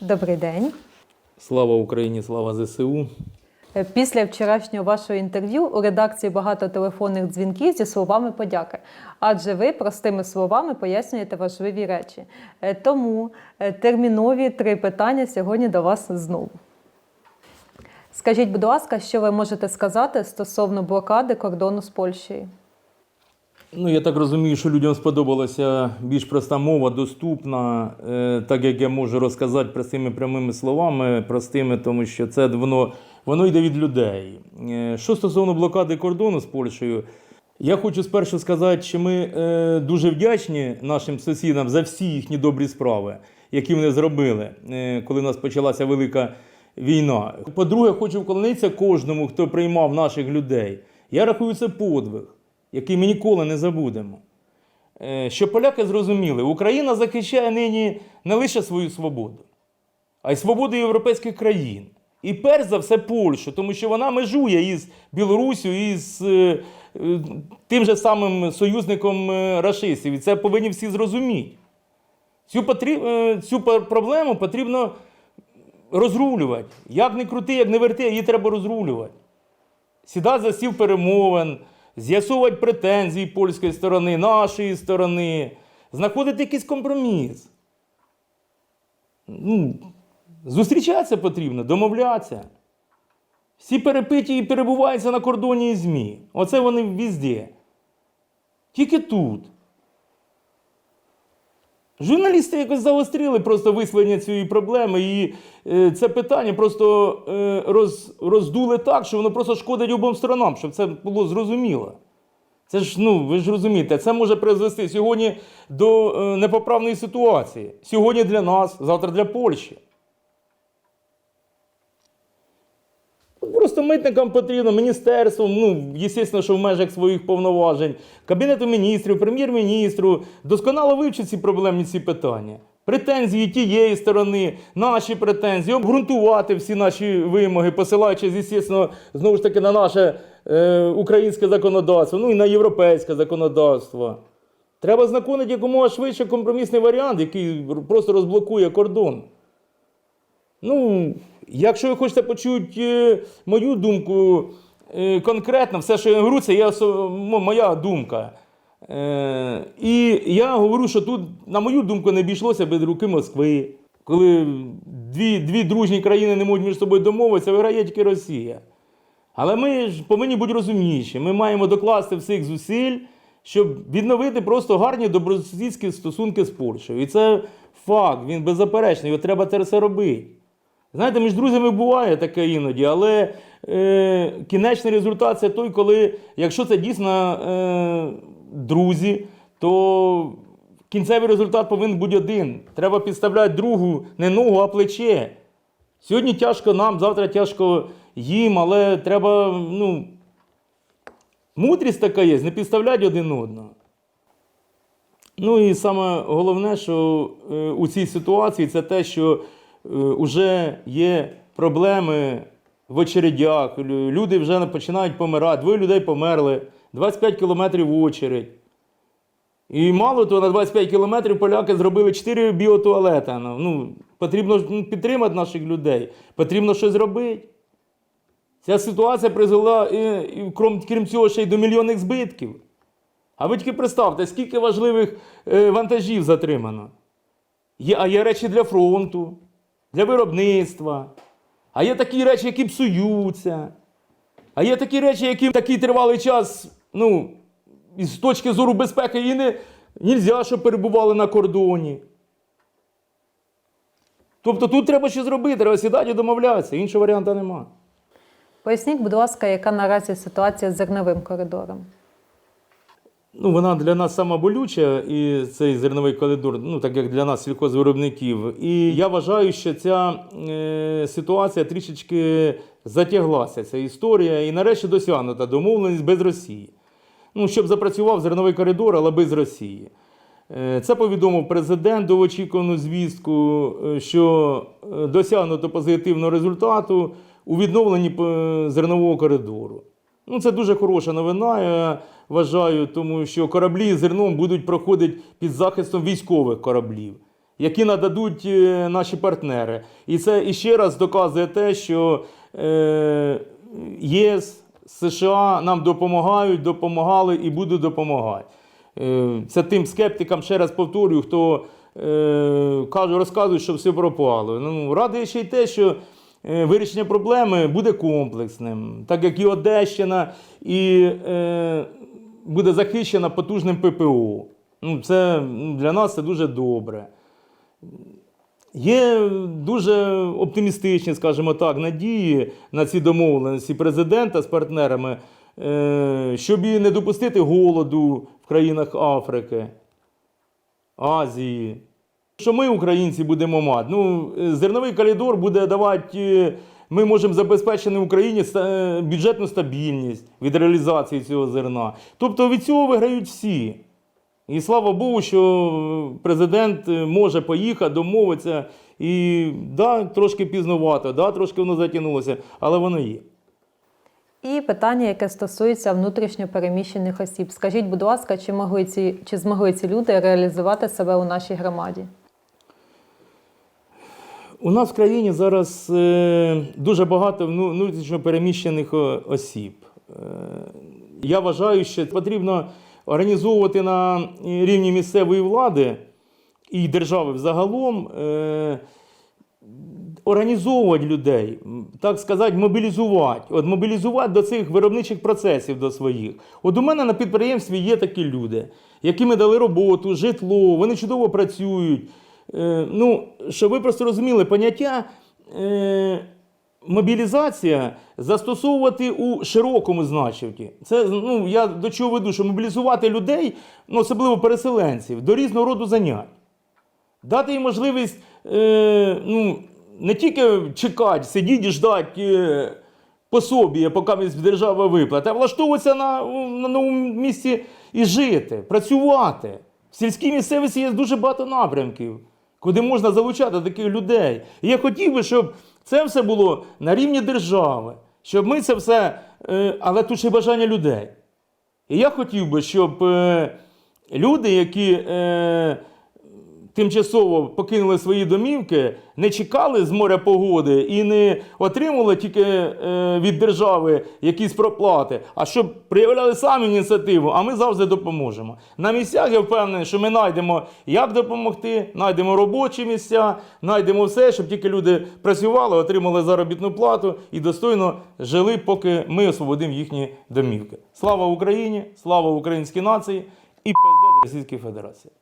Добрий день. Слава Україні, слава ЗСУ. Е, Після вчорашнього вашого інтерв'ю у редакції багато телефонних дзвінків зі словами подяки, адже ви простими словами пояснюєте важливі речі. Е, Тому е, термінові три питання сьогодні до вас знову. Скажіть, будь ласка, що ви можете сказати стосовно блокади кордону з Польщею? Ну, я так розумію, що людям сподобалася більш проста мова, доступна, е, так як я можу розказати простими прямими словами, простими, тому що це воно, воно йде від людей. Е, Що стосовно блокади кордону з Польщею, я хочу спершу сказати, що ми е, дуже вдячні нашим сусідам за всі їхні добрі справи, які вони зробили, коли у нас почалася велика війна. По-друге, хочу вклонитися кожному, хто приймав наших людей. Я рахую це подвиг, який ми ніколи не забудемо. Е, Щоб поляки зрозуміли, Україна захищає нині не лише свою свободу, а й свободу європейських країн. І перш за все Польщу, тому що вона межує із Білоруссю, із е, е, тим же самим союзником е, рашистів. І це повинні всі зрозуміти. Цю, потріб, е, цю проблему потрібно розрулювати. Як не крути, як не верти, її треба розрулювати. Сідати за стіл перемовин, з'ясовувати претензії польської сторони, нашої сторони, знаходити якийсь компроміс. Ну, зустрічатися потрібно, домовлятися. Всі перепиті і перебуваються на кордоні і ЗМІ. Оце вони везде. Тільки тут. Журналісти якось загостріли просто висловлення цієї проблеми, і е, це питання просто е, роз, роздули так, що воно просто шкодить обом сторонам, щоб це було зрозуміло. Це ж, ну, ви ж розумієте, це може призвести сьогодні до е, непоправної ситуації. Сьогодні для нас, завтра для Польщі. Просто митникам потрібно, міністерством, ну, звісно, що в межах своїх повноважень, Кабінету міністрів, прем'єр-міністру, досконало вивчити ці проблемні ці питання. Претензії тієї сторони, наші претензії, обґрунтувати всі наші вимоги, посилаючись, звісно, знову ж таки на наше е, українське законодавство, ну і на європейське законодавство. Треба знаходити якомога швидше компромісний варіант, який просто розблокує кордон. Ну, якщо ви хочете почути е, мою думку е, конкретно, все, що я говорю, це є моя думка. Е, і я говорю, що тут, на мою думку, не обійшлося без руки Москви. Коли дві, дві дружні країни не можуть між собою домовитися, виграє тільки Росія. Але ми ж повинні бути розумніші. Ми маємо докласти всіх зусиль, щоб відновити просто гарні добросусідські стосунки з Польщею. І це факт, він беззаперечний, його треба це все робити. Знаєте, між друзями буває таке іноді, але е, кінечний результат це той, коли, якщо це дійсно е, друзі, то кінцевий результат повинен бути один. Треба підставляти другу не ногу, а плече. Сьогодні тяжко нам, завтра тяжко їм, але треба, ну, мудрість така є, не підставляти один одного. Ну і саме головне, що е, у цій ситуації це те, що вже є проблеми в очередях, люди вже починають помирати. Двоє людей померли, 25 кілометрів в очередь. І мало того, на 25 кілометрів поляки зробили 4 біотуалета. Ну, Ну, потрібно ну, підтримати наших людей, потрібно щось робити. Ця ситуація призвела, і, і, крім, крім цього, ще й до мільйонних збитків. А ви тільки представте, скільки важливих е, вантажів затримано. Є, а є речі для фронту, для виробництва. А є такі речі, які псуються. А є такі речі, які такий тривалий час, ну, з точки зору безпеки, і не можна, щоб перебували на кордоні. Тобто тут треба щось зробити, треба сідати і домовлятися. Іншого варіанту немає. Поясніть, будь ласка, яка наразі ситуація з зерновим коридором? Ну, вона для нас сама болюча, і цей зерновий коридор, ну так як для нас сільхозвиробників. І я вважаю, що ця е, ситуація трішечки затяглася, ця історія, і нарешті досягнута домовленість без Росії. Ну, щоб запрацював зерновий коридор, але без Росії. Е, Це повідомив президент до очікувану звістку, е, що е, досягнуто позитивного результату у відновленні зернового коридору. Ну, це дуже хороша новина, я вважаю, тому що кораблі з зерном будуть проходити під захистом військових кораблів. які нададуть е, наші партнери. І це іще раз доказує те, що е, єС, США нам допомагають, допомагали і будуть допомагати. Е, Це тим скептикам, ще раз повторюю, хто е, розказує, що все пропало. Ну, радує ще й те, що вирішення проблеми буде комплексним, так як і Одещина, і е, буде захищена потужним ППО. Ну, це ну, для нас це дуже добре. Є дуже оптимістичні, скажімо так, надії на ці домовленості президента з партнерами, е, щоб не допустити голоду в країнах Африки, Азії. Що ми, українці, будемо мати? Ну, е, зерновий коридор буде давати. е, Ми можемо забезпечити Україні бюджетну стабільність від реалізації цього зерна. Тобто від цього виграють всі. І слава Богу, що президент е, може поїхати, домовитися. І да, трошки пізнувато, да, трошки воно затягнулося, але воно є. І питання, яке стосується внутрішньо переміщених осіб. Скажіть, будь ласка, чи могли ці чи змогли ці люди реалізувати себе у нашій громаді? У нас в країні зараз е, дуже багато внутрішньо переміщених осіб. Е, я вважаю, що потрібно організовувати на рівні місцевої влади і держави взагалом. Е, Організовувати людей, так сказати, мобілізувати, от мобілізувати до цих виробничих процесів до своїх. От у мене на підприємстві є такі люди, яким ми дали роботу, житло, вони чудово працюють. Е, ну, щоб ви просто розуміли, поняття е, мобілізація застосовувати у широкому значенні. Це ну, я до чого веду, що мобілізувати людей, ну, особливо переселенців, до різного роду занять. Дати їм можливість е, ну, не тільки чекати, сидіти ждати е, пособія, поки держава виплатить, а влаштовуватися на, на новому місці і жити, працювати. В сільській місцевості є дуже багато напрямків, куди можна залучати таких людей. І я хотів би, щоб це все було на рівні держави, щоб ми це все, е, але тут ще бажання людей. І я хотів би, щоб е, люди, які е, тимчасово покинули свої домівки, не чекали з моря погоди і не отримували тільки е, від держави якісь проплати, а щоб проявляли самі ініціативу, а ми завжди допоможемо. На місцях я впевнений, що ми знайдемо, як допомогти, знайдемо робочі місця, знайдемо все, щоб тільки люди працювали, отримали заробітну плату і достойно жили, поки ми освободимо їхні домівки. Слава Україні! Слава українській нації і пиздець Російської Федерації!